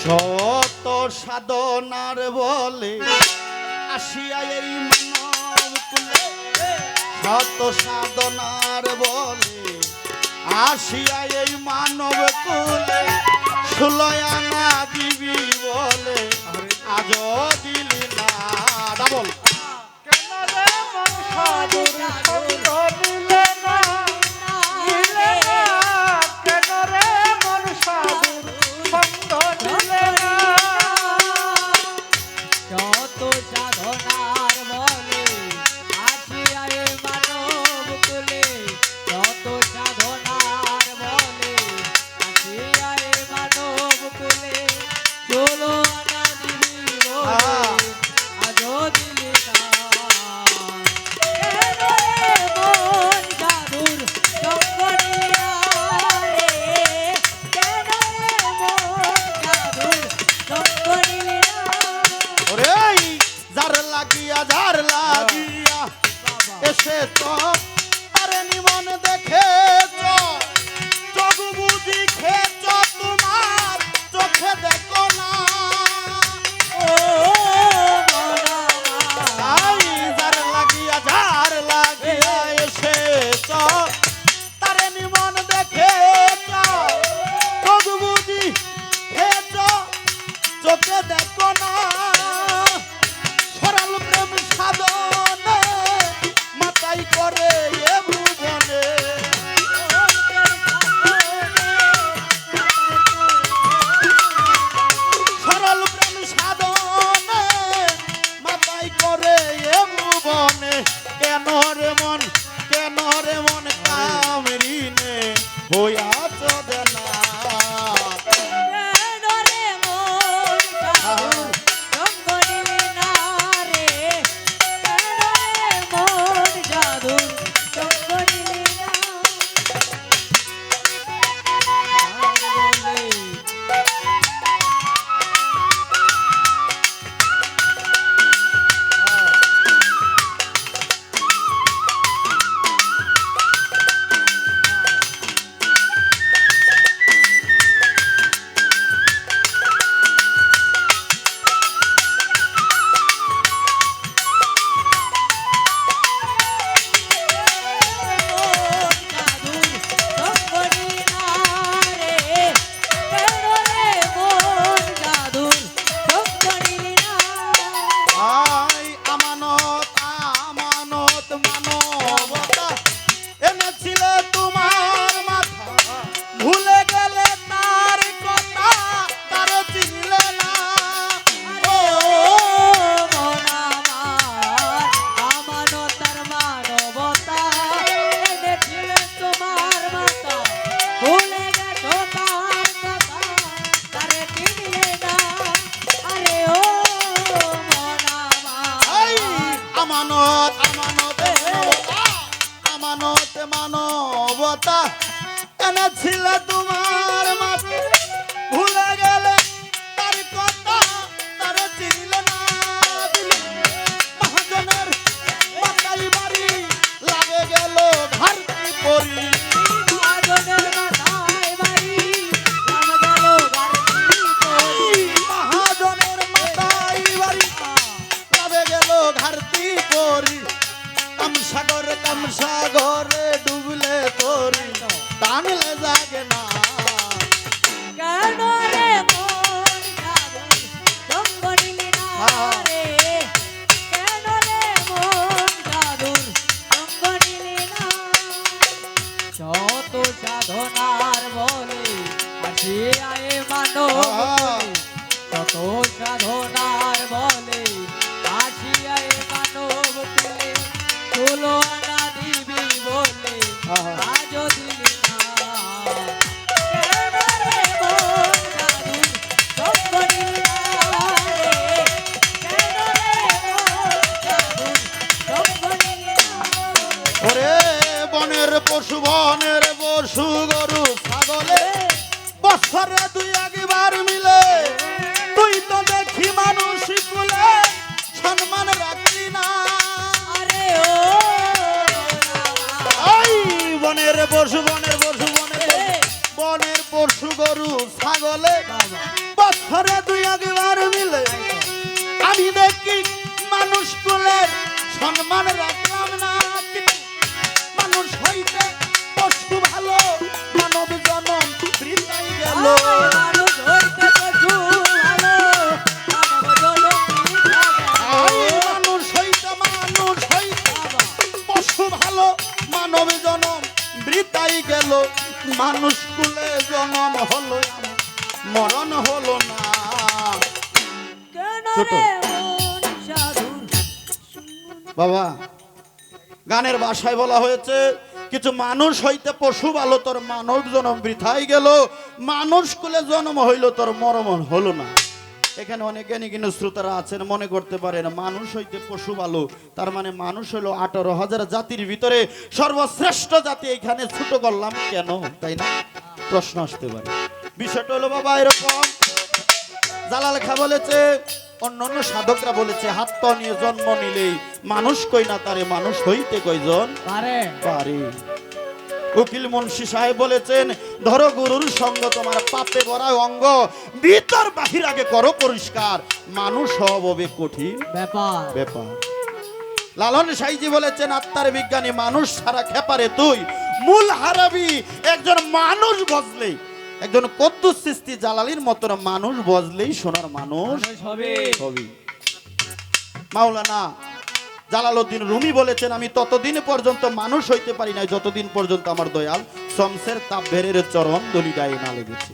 শত সাধনার বলে আসিয়া এই মানব কুলে। শত সাধনার বলে আসিয়া এই মানব কুলে। সুলয়া না দিবি বলে আজ দিলি না। ডাবল। কেন রে মন সাধুর আমানত আমানতে আমানতে মানবতা এনেছিল তোমার ঘাটতি করি কাম সাগর কাম সাগরে ডুবলে তোরি টানলে জাগে না। যত সাধনার বলে আসি আয় মানো তত সাধনার পশু বনের পশু বনের বনের পশু গরু ছাগলে বছরে দুই একবার মিলে আমি দেখি মানুষ কুলের সম্মান রাখলাম না মানুষ হইতে পশু ভালো মানব জনম গেল। মানুষ কুলে জনম হলো মরণ হলো না। ছোট। বাবা গানের বাসায় বলা হয়েছে কিছু মানুষ হইতে পশু ভালো তোর মানব জনম বৃথাই গেল। মানুষ কুলে জন্ম হইল তোর মরমন হলো না। এখানে অনেক জ্ঞানী কিন্তু শ্রোতারা আছেন মনে করতে পারেন মানুষ হইতে পশু ভালো তার মানে মানুষ হলো আঠারো হাজার জাতির ভিতরে সর্বশ্রেষ্ঠ জাতি এখানে ছোট করলাম কেন তাই না? প্রশ্ন আসতে পারে। বিষয়টা হলো বাবা এরকম। জালাল খা বলেছে অন্য অন্য সাধকরা বলেছে হাত পা নিয়ে জন্ম নিলেই মানুষ কই না তারে মানুষ হইতে কয়জন? পারে। পারে। উকিল মুন্সি সাহেব বলেছেন ধরো গুরুর সঙ্গ তোমার পাপে ভরা অঙ্গ ভিতর বাহির আগে করো পরিষ্কার। মানুষ হবে কঠিন ব্যাপার। ব্যাপার। লালন সাইজি বলেছেন আত্মার বিজ্ঞানী মানুষ সারা খেপারে তুই। মূল হারাবি একজন মানুষ বজলেই। একজন কদ্দুস সৃষ্টি জালালির মতন মানুষ বজলেই সোনার মানুষ মানুষ হবে। মাওলানা জালালউদ্দিন রুমি বলেছেন, আমি ততদিন পর্যন্ত মানুষ হইতে পারি নাই, যতদিন পর্যন্ত আমার দয়াল শমসের তাপভেরের চরম দলি গায়ে না লেগেছে।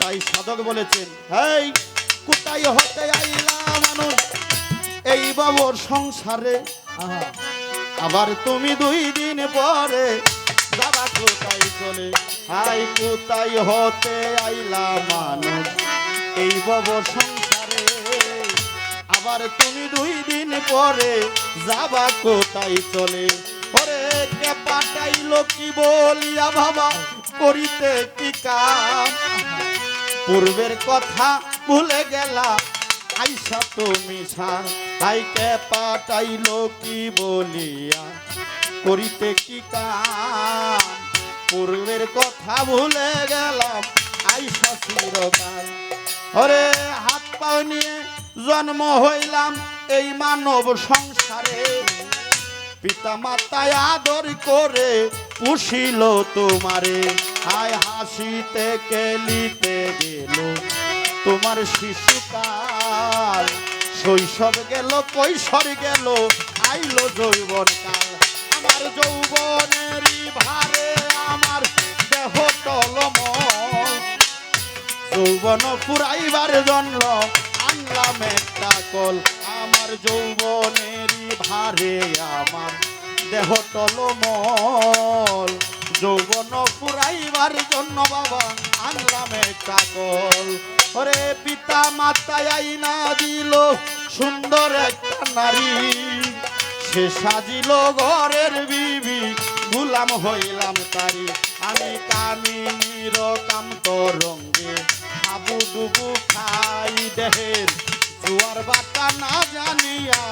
তাই সাধক বলেছেন, হেই, কোথায় হতে আইলা মানুষ? এই বাবর সংসারে। আবার তুমি দুই দিন পরে যাবা কোথায় চলে? হাই, কোথায় হতে আইলা মানুষ? এই বাবর সংসারে আবার তুমি দুই দিন পরে যাবা কোথায় চলে? ওরে কে পাঠাইলো কি বলিয়া ভাবা, করিতে কি কাম? পূর্বের কথা ভুলে গেলা, আইসা তুমি সার। আইকে পাঠাইলো কি বলিয়া, করিতে কি কাম? পূর্বের কথা ভুলে গেলাম, আইসা চিরকাল। ওরে হাত পাও নিয়ে জন্ম হইলাম এই মানব সংসারে। পিতা মাতায় আদর করে পুষিল তোমারে। হায় হাসিতে কেলিতে গেল তোমার শিশুকাল। শৈশব গেল, কৈশোর গেল, আইলো যৌবন কাল আমার যৌবনের ভারে আমার দেহ টলমল। যৌবন পুরাইবার জন্য আনলাম একটা কল। আমার যৌবনেরই ভারে আমার দেহ টলমল। যৌবন পুরাইবার জন্য বাবা আনলাম একটা কল। ওরে পিতা মাতায় আইনা দিল, সুন্দর একটা নারী। সে সাজিল ঘরের বিবি, গুলাম হইলাম তারি। আমি কামিনীর কান্ত রঙ্গে। আবু ডুবু খাই দেহের। জুয়ার বাটা না জানিয়া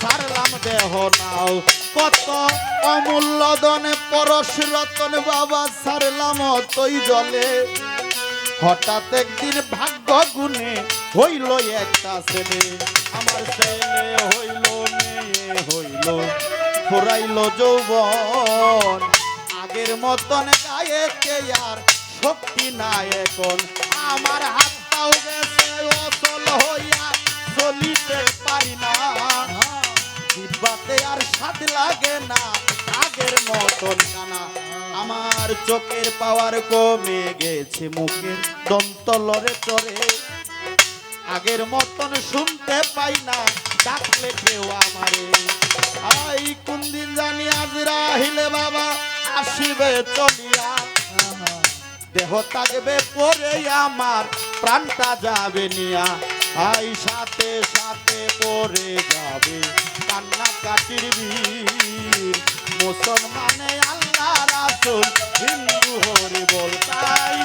সারলাম দেহ নাও। কত অমূল্য দনে পরশ রতন বাবা সারলাম তৈ জলে। হঠাৎ একদিন ভাগ্য গুনে হইল একটা ছেলে। আমার ছেলে হইল মেয়ে হইল, ফুরাইল যৌবন। আগের মতন গায়েতে আর শক্তি নাই এখন। আমার হাত পাও গেছে, অচল হইয়া চলিতে পারি না। জিব্বাতে আর স্বাদ লাগে না আগের মতন কানা আমার চোখের পাওয়ার কমে গেছে, মুখের দন্তলরে চরে আগের মতন শুনতে পাই না, ডাকলে কেউ আমারে। আই কোন দিন জানি আজ রাহিলে বাবা, আসিবে চলিয়া। দেহ থাকবে পরে আমার, প্রাণটা যাবে নিয়া। আই সাথে সাথে পরে যাবে কান্না কাটির বীর। মুসলমানে আল্লাহ রাসুল, হিন্দু হরি বল তাই।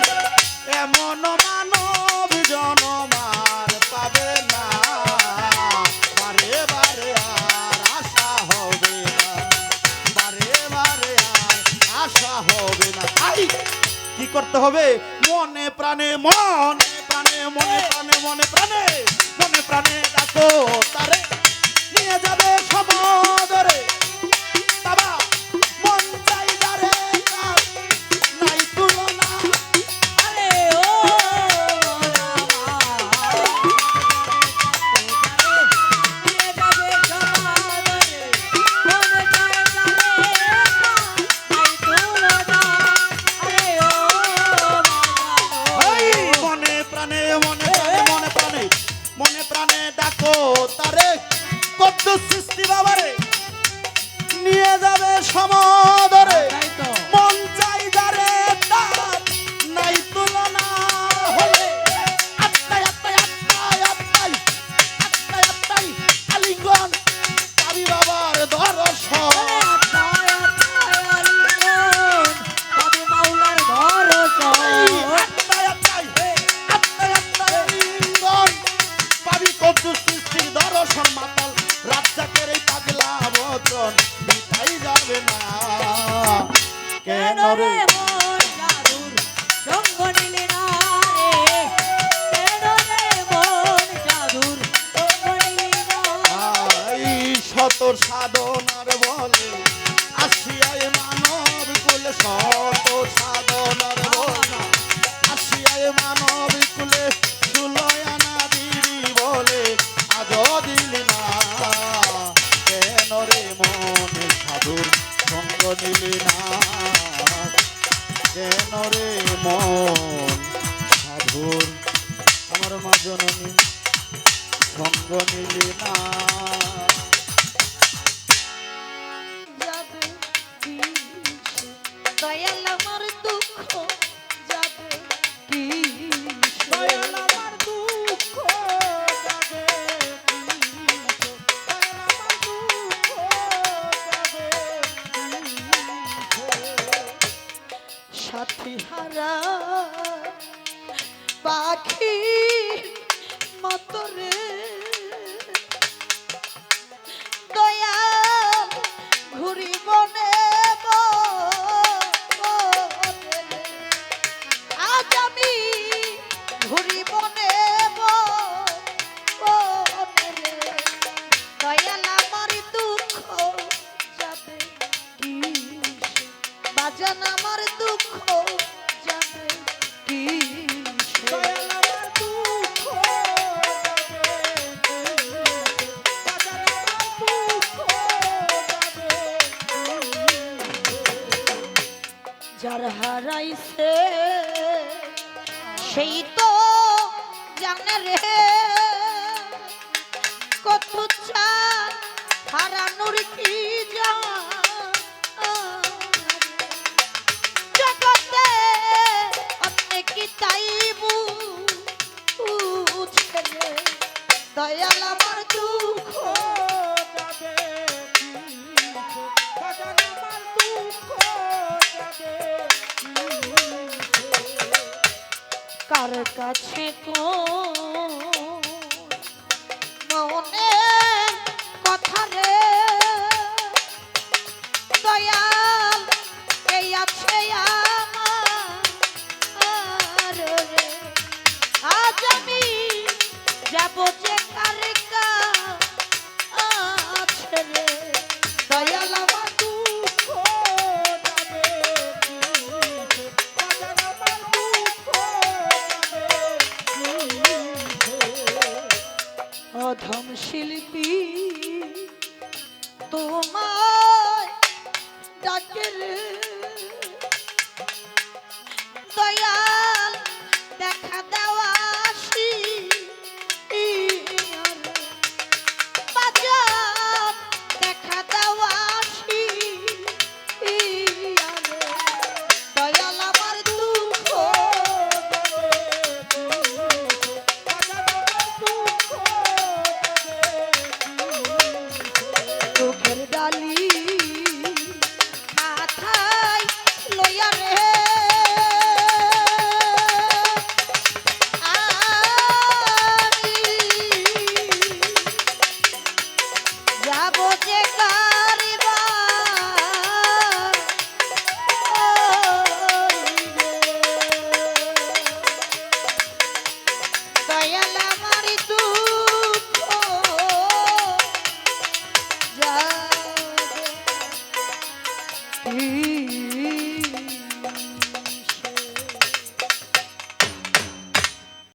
এমন মানব জনমার করতে হবে। মনে প্রাণে মনে প্রাণে মনে প্রাণে মনে প্রাণে প্রাণে, মনে প্রাণে মনে প্রাণে মনে প্রাণে ডাকো তারে। কত সৃষ্টি বাবারে, নিয়ে যাবে সময়। 나를 আমার দুঃখ। যার হারাইছে সেই তো জানা রে। কার কাছে তো